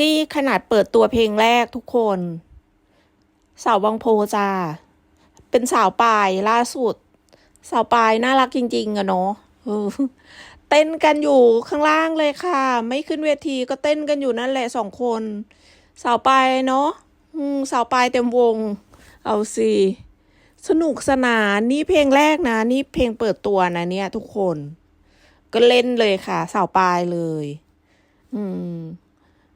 นี่ขนาดเปิดตัวเพลงแรกทุกคน สาวบางโพจ้า เป็นสาวปลายล่าสุด สาวปลายน่ารักจริง ๆอะเนาะเต้นกันอยู่ข้างล่างเลยค่ะ ไม่ขึ้นเวทีก็เต้นกันอยู่นั่นแหละสองคน สาวปลายเนาะสาวปลายเต็มวง เอาสิสนุกสนานนี่เพลงแรกนะ นี่เพลงเปิดตัวนะเนี่ย ทุกคน ก็เล่นเลยค่ะ สาวปลายเลย อืม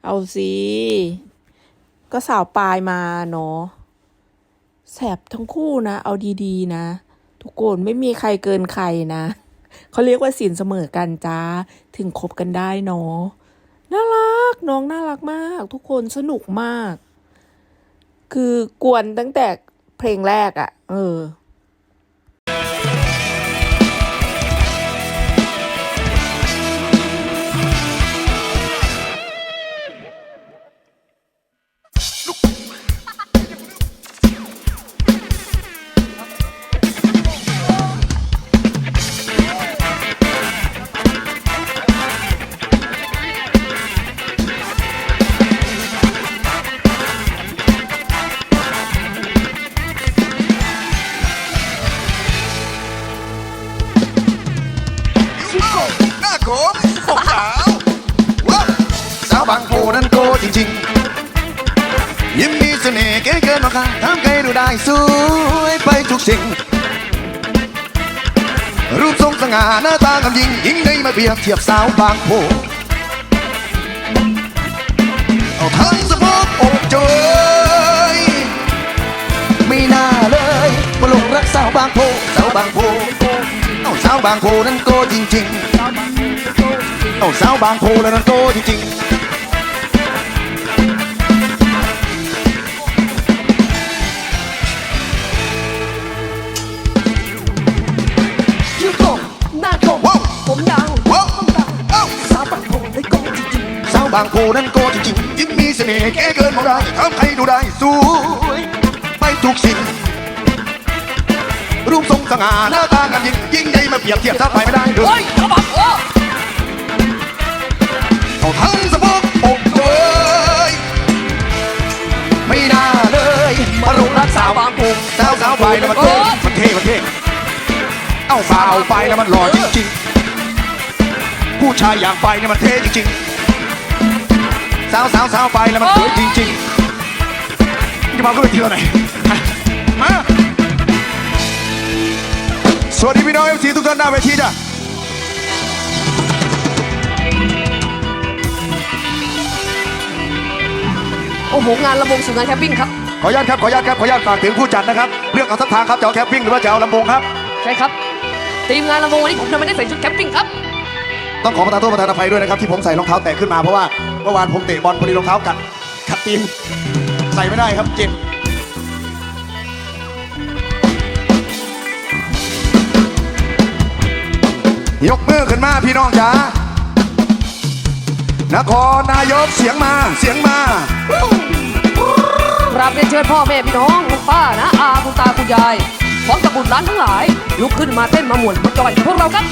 เอาสิ ก็สาวปลายมาเนาะแสบทั้งคู่นะ เอาดีๆนะ ทุกคนไม่มีใครเกินใครนะ เขาเรียกว่าสินเสมอกันจ้า ถึงคบกันได้เนาะน่ารักน้องน่ารักมาก ทุกคนสนุกมาก คือกวนตั้งแต่เพลงแรกอะ่ะ เออ หน้าโขมสาวสาวว้าวสาวบางโพนั้นโกจริงๆ ยิ้มมีเสน่ห์เก๋เกินราคาทำใครดูได้สวยไปทุกสิ่ง รูปทรงสง่าหน้าตากำยิงยิ่งได้มาเปรียบเทียบสาวบางโพเอาทั้งสะโพกอกเจยไม่น่าเลยมาหลงรักสาวบางโพสาวบางโพเอาสาวบางโพนั้นโกจริงๆ เอาสาวบางโพแล้วนั้นโตจริงๆคิ้วโก่งหน้าโก่งว้าวผมยาวว้าวต้องดาวเอ้าสาวปักโป่งได้โก่งจริงสาวบางโพนั้นโกจริงๆยิ้มมีเสน่ห์แก่เกินมองได้ทำให้ดูได้สวยไปทุกสิ่งรูปทรงสง่าหน้าตากันยิ่งยิ่งใหญ่มาเปรียบเทียบทักไปไม่ได้เลๆย สาวสาวไปแล้วมันเท่มันเท่มันเท่เอาสาวไปแล้วมันหล่อจริงๆ ผู้ชายอย่างไปเนี่ยมันเท่จริงๆ สาวสาวสาวไปแล้วมันสวยจริงๆจะมาก็ไปเที่ยวไหนมาสวัสดีพี่น้องเอฟซีทุกท่านหน้าเวทีจ้ะโอ้โห งานลำวงสู่งานแคมปิ้งครับ ขออนุญาตครับขออนุญาตครับขออนุญาตฝากถึงผู้จัดนะครับเลือกเอาสักทางครับจะเอาแคมปิ้งหรือว่าจะเอาลำโพงครับ ใช่ครับทีมงานลำวงวันนี้ผมทำไม่ได้ใส่ชุดแคมปิ้งครับ ต้องขอประทานโทษประทานอภัยด้วยนะครับที่ผมใส่รองเท้าแตะขึ้นมาเพราะว่าเมื่อวานผมเตะบอลพอดีรองเท้ากัดกัดตีนใส่ไม่ได้ครับเจ็บยกมือขึ้นมาพี่น้องจ๋านครนายกเสียงมาเสียงมารับเรียนเชิญพ่อแม่พี่น้องลุงป้านะอาคุณตาคุณยายพร้อมกับบุตรหลานทั้งหลาย ลุกขึ้นมาเต้นมาหมุนมาจอยกับพวกเราครับ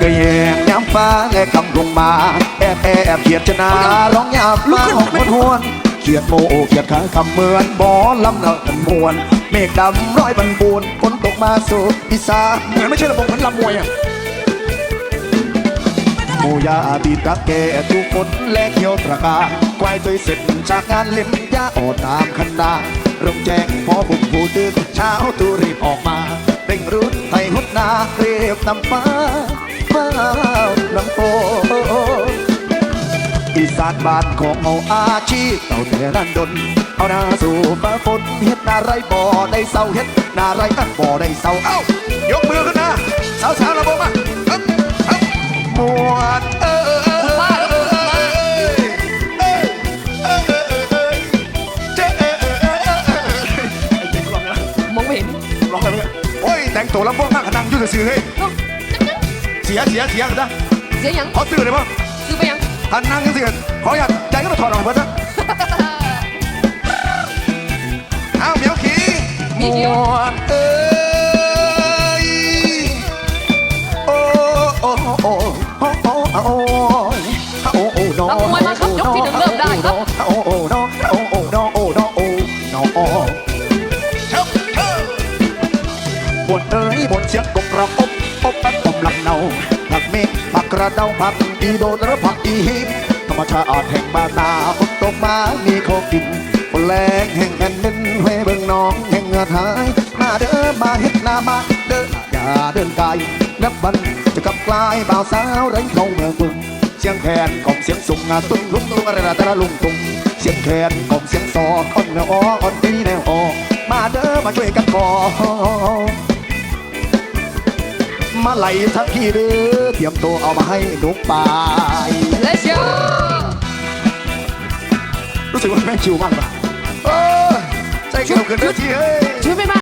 ก็แยกย้ำฟ้าและคำลงมา แอบแอบเขียดชนะร้องหยาบมาหอกมวนหวนเขียดโมเขียดขาคำเหมือนบอลำเนากันมวน เมฆดำร้อยบันปูนฝนตกมาสู่อีสานเหมือนไม่ใช่ระบบเหมือนลำมวยอะ โมยาบีตะแกทุกคนและเขียวตระกาควายตัวเสร็จจากงานเล่นยาออตามคันดาร่มแจ้งพอผมผู้ตื่นเช้าตูรีบออกมาเร่งรุดไทยหุดนาเรียบนำฟ้าฟ้าลำโพอีสานบ้านของเฮาอาชีพเต่าแต่รันดนเอาหน้าสู่ฟ้าฝนเฮ็ดนาไรบ่ได้เศร้าเฮ็ดนาไรอันบ่ได้เศร้าเอ้ายกมือขึ้นนะสาวสาวๆ นี่ยโอ้ยแต่งตัวลำโพงมากขนังอยุ่ซื่อๆเฮ้ยเสียเสียเสียกันนะเสียงยังขอตื่นเลยมั้งซื้อไปยังหันนั่งกันสิขออยากใจก็ต้องถอดออกมาเพิ่นนะอ้าวเหมียวขีมีคิวเอ้ยโอ้โอ้โอ้โอ้โอ้ บทเอ้ยบทเสียงกบระอบอบแป๊บอมลำเนาผักเมฆผักกระเดาผักอีโดนหรือผักอีหินธรรมชาติแห่งบ้านนาฝนตกมามีขอกินฝนแรงแห่งแผ่นดินห้วยเบิ่งน้องแห่งเงือหายมาเด้อมาเฮ็ดนามาเด้ออย่าเดินไกลนับวันจะกลับกลายบ่าวสาวไร้เข้าเมืองกรุงเสียงแคนกล่อมเสียงสุงงาตุ้งลุงลุงอะไรนะแต่ละลุงตุงเสียงแคนกล่อมเสียงซออ่อนแนวอ้ออ่อนตีแนวออมาเด้อมาช่วยกันก่อ มาไหลทักพี่เด้อเตรียมตัวเอามาให้นุกปายเลเชียรู้สึกว่าแม่งชิวมากปะเออใจเกี่ยวขึ้นเด้อทีเฮ้ยชื่อไม่มา